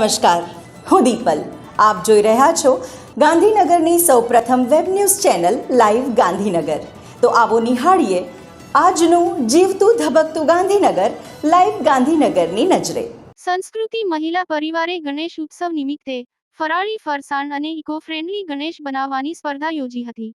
નમસ્કાર, હું દીપલ. આપ જોઈ રહ્યા છો ગાંધીનગરની સૌપ્રથમ web news channel live Gandhinagar. તો આવો નિહાળીએ આજનું જીવતું ધબકતું ગાંધીનગર, લાઈવ ગાંધીનગરની નજરે. સંસ્કૃતિ, મહિલા પરિવારે ગણેશ ઉત્સવ નિમિત્તે ફરાળી ફરસાણ અને ઇકો ફ્રેન્ડલી ગણેશ બનાવવાની સ્પર્ધા યોજી હતી.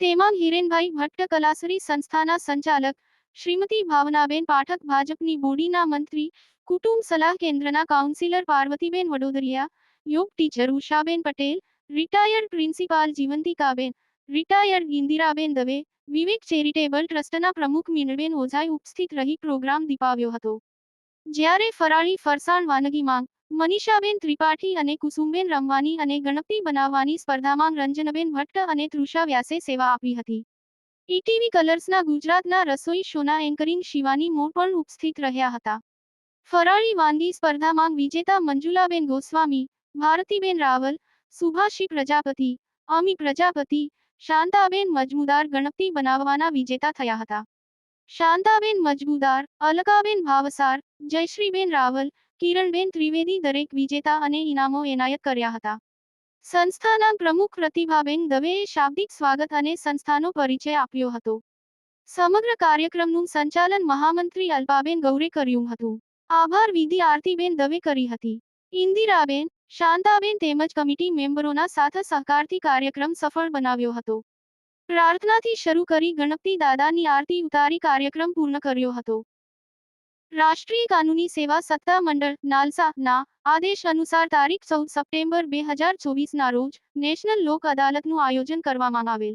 તેમાં હિરેનભાઈ ભટ્ટ કલાસરી સંસ્થાના સંચાલક શ્રીમતી ભાવનાબેન પાઠક, ભાજપની બોડીના મંત્રી, કુટુંબ સલાહ કેન્દ્રના કાઉન્સિલર પાર્વતીબેન વડોદરિયા, યોગ teacher Ushaben Patel, retired principal Jivantikaben, retired Indiraben Dave, Vivek charitable ટ્રસ્ટના પ્રમુખ મીણબેન ઓઝાએ ઉપસ્થિત રહી પ્રોગ્રામ દીપાવ્યો હતો. જ્યારે ફરાળી ફરસાણ વાનગી માંગ, મનીષાબેન ત્રિપાઠી અને કુસુમબેન રમવાની અને ગણપતિ બનાવવાની સ્પર્ધામાં રંજનબેન ભટ્ટ અને તૃષા વ્યાસે સેવા આપી હતી. ઈટીવી કલર્સના ગુજરાતના રસોઈ શોના એન્કરિંગ શિવાની મો પણ ઉપસ્થિત રહ્યા હતા. ફરાળી વાનગી સ્પર્ધામાં વિજેતા મંજુલાબેન ગોસ્વામી, ભારતીબેન રાવલ, સુભાષી પ્રજાપતિ, અમી પ્રજાપતિ, શાંતાબેન મજમુદાર ગણપતિ બનાવવાના વિજેતા થયા હતા. શાંતાબેન મજબૂદાર અલકાબેન ભાવસાર, જયશ્રીબેન રાવલ, કિરણબેન ત્રિવેદી દરેક વિજેતા અને ઇનામો એનાયત કર્યા હતા. સંસ્થાના પ્રમુખ પ્રતિભાબેન દવેએ શાબ્દિક સ્વાગત અને સંસ્થાનો પરિચય આપ્યો હતો. સમગ્ર કાર્યક્રમનું સંચાલન મહામંત્રી અલ્પાબેન ગૌરે કર્યું હતું. આભાર વિધિ આરતીબેન દવે કરી હતી. ઇન્દિરાબેન, શાંતાબેન તેમજ કમિટી મેમ્બરોના સાથે સહકારથી કાર્યક્રમ સફળ બનાવ્યો હતો. પ્રાર્થનાથી શરૂ કરી ગણપતિ દાદાની આરતી ઉતારી કાર્યક્રમ પૂર્ણ કર્યો હતો. રાષ્ટ્રીય કાનૂની સેવા સત્તા મંડળ, નાલસા, ના આદેશ અનુસાર તારીખ ચૌદ સપ્ટેમ્બર બે હજાર ચોવીસના રોજ નેશનલ લોક અદાલતનું આયોજન કરવામાં આવેલ.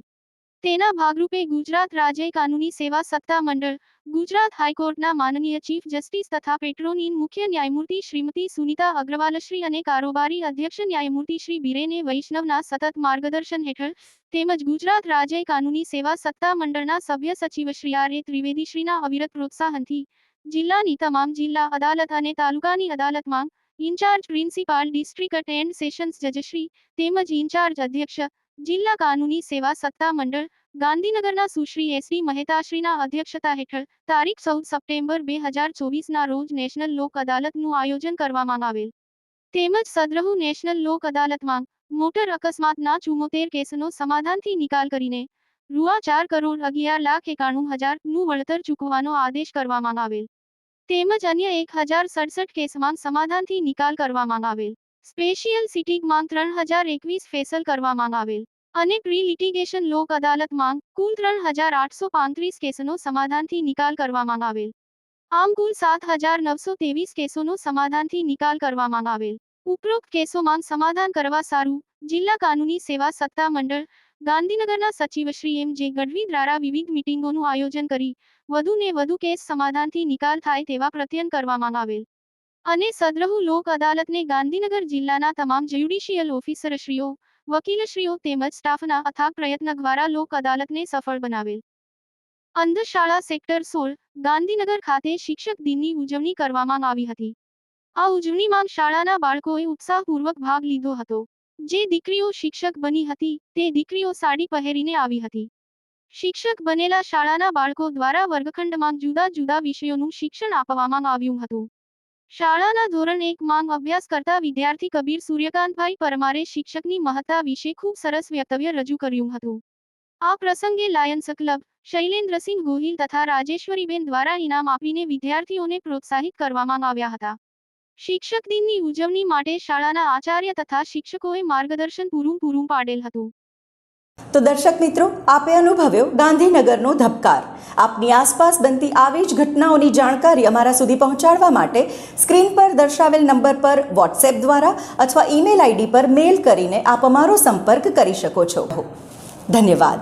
તેના ભાગરૂપે ગુજરાત રાજ્ય કાનૂની સેવા સત્તા મંડળ, ગુજરાત હાઈકોર્ટના માનનીય ચીફ જસ્ટિસ તથા પેટ્રોનિન મુખ્ય ન્યાયમૂર્તિ શ્રીમતી સુનિતા અગ્રવાલશ્રી અને કારોબારી અધ્યક્ષ ન્યાયમૂર્તિ શ્રી બિરેને વૈષ્ણવના સતત માર્ગદર્શન હેઠળ તેમજ ગુજરાત રાજ્ય કાનૂની સેવા સત્તા મંડળના સભ્ય સચિવ શ્રી આર એ ત્રિવેદીશ્રીના અવિરત પ્રોત્સાહનથી જિલ્લાની તમામ જિલ્લા અદાલત અને તાલુકાની અદાલતમાં incharge principal district and sessions જજશ્રી તેમજ ઇન્ચાર્જ અધ્યક્ષ, જિલ્લા કાનૂની સેવા સત્તા મંડળ, ગાંધીનગરના સુશ્રી એસડી મહેતાશ્રીના અધ્યક્ષતા હેઠળ તારીખ ચૌદ સપ્ટેમ્બર બે હજાર ચોવીસના રોજ નેશનલ લોક અદાલતનું આયોજન કરવામાં આવેલ. તેમજ સદ્રહુ નેશનલ લોક અદાલતમાં મોટર અકસ્માતના ચુમોતેર કેસનો સમાધાનથી નિકાલ કરીને રૂઆ ચાર કરોડ અગિયાર લાખ એકાણું હજારનું વળતર ચૂકવવાનો આદેશ કરવામાં આવેલ. તેમજ અન્ય એક હજાર સડસઠ કેસમાં સમાધાનથી નિકાલ કરવામાં આવેલ. સ્પેશિયલ સિટીમાં ત્રણ હજાર એકવીસ ફેસલ કરવામાં આવેલ. અને પ્રી લિટિગેશન લોક અદાલતમાં કુલ ત્રણ હજાર આઠસો પાંત્રીસ કેસનો સમાધાનથી નિકાલ કરવામાં આવેલ. આમ કુલ સાત હજાર નવસો ત્રેવીસ કેસોનો સમાધાનથી નિકાલ કરવામાં આવેલ. ઉપરોક્ત કેસોમાં સમાધાન કરવા સારું જિલ્લા કાનૂની સેવા સત્તા મંડળ ગાંધીનગરના સચિવશ્રી એમ જે ગઢવી દ્વારા વિવિધ મિટિંગોનું આયોજન કરી વધુ ને વધુ કેસ સમાધાનથી નિકાલ થાય તેવા પ્રત્યન કરવામાં આવેલ. અને સદ્રહુ લોક અદાલતને ગાંધીનગર જિલ્લાના તમામ જ્યુડિશિયલ ઓફિસરશ્રીઓ, વકીલશ્રીઓ તેમજ સ્ટાફના અથાગ પ્રયત્ન દ્વારા લોક અદાલતને સફળ બનાવેલ. અંધશાળા સેક્ટર સોળ, ગાંધીનગર ખાતે શિક્ષક દિનની ઉજવણી કરવામાં આવી હતી. આ ઉજવણીમાં શાળાના બાળકોએ ઉત્સાહપૂર્વક ભાગ લીધો હતો. જે દીકરીઓ શિક્ષક બની હતી, તે દીકરીઓ સાડી પહેરીને આવી હતી. શિક્ષક બનેલા શાળાના બાળકો દ્વારા વર્ગખંડમાં જુદા જુદા વિષયોનું શિક્ષણ આપવામાં આવ્યું હતું. શાળાના ધોરણ એક માંગ અભ્યાસ કરતા વિદ્યાર્થી કબીર સૂર્યકાંતભાઈ પરમારે શિક્ષકની મહત્તા વિશે ખૂબ સરસ વ્યક્તવ્ય રજૂ કર્યું હતું. આ પ્રસંગે લાયન્સ ક્લબ, શૈલેન્દ્રસિંહ ગોહિલ તથા રાજેશ્વરીબેન દ્વારા ઇનામ આપીને વિદ્યાર્થીઓને પ્રોત્સાહિત કરવામાં આવ્યા હતા. શિક્ષક દિનની ઉજવણી માટે શાળાના આચાર્ય તથા શિક્ષકોએ માર્ગદર્શન પૂરું પૂરું પાડેલ હતું. તો દર્શક મિત્રો, આપે અનુભવ્યો ગાંધીનગરનો ધબકાર. આપની આસપાસ બનતી આવી જ ઘટનાઓની જાણકારી અમારા સુધી પહોંચાડવા માટે સ્ક્રીન પર દર્શાવેલ નંબર પર વોટ્સએપ દ્વારા અથવા ઈમેલ આઈડી પર મેલ કરીને આપ અમારો સંપર્ક કરી શકો છો. ધન્યવાદ.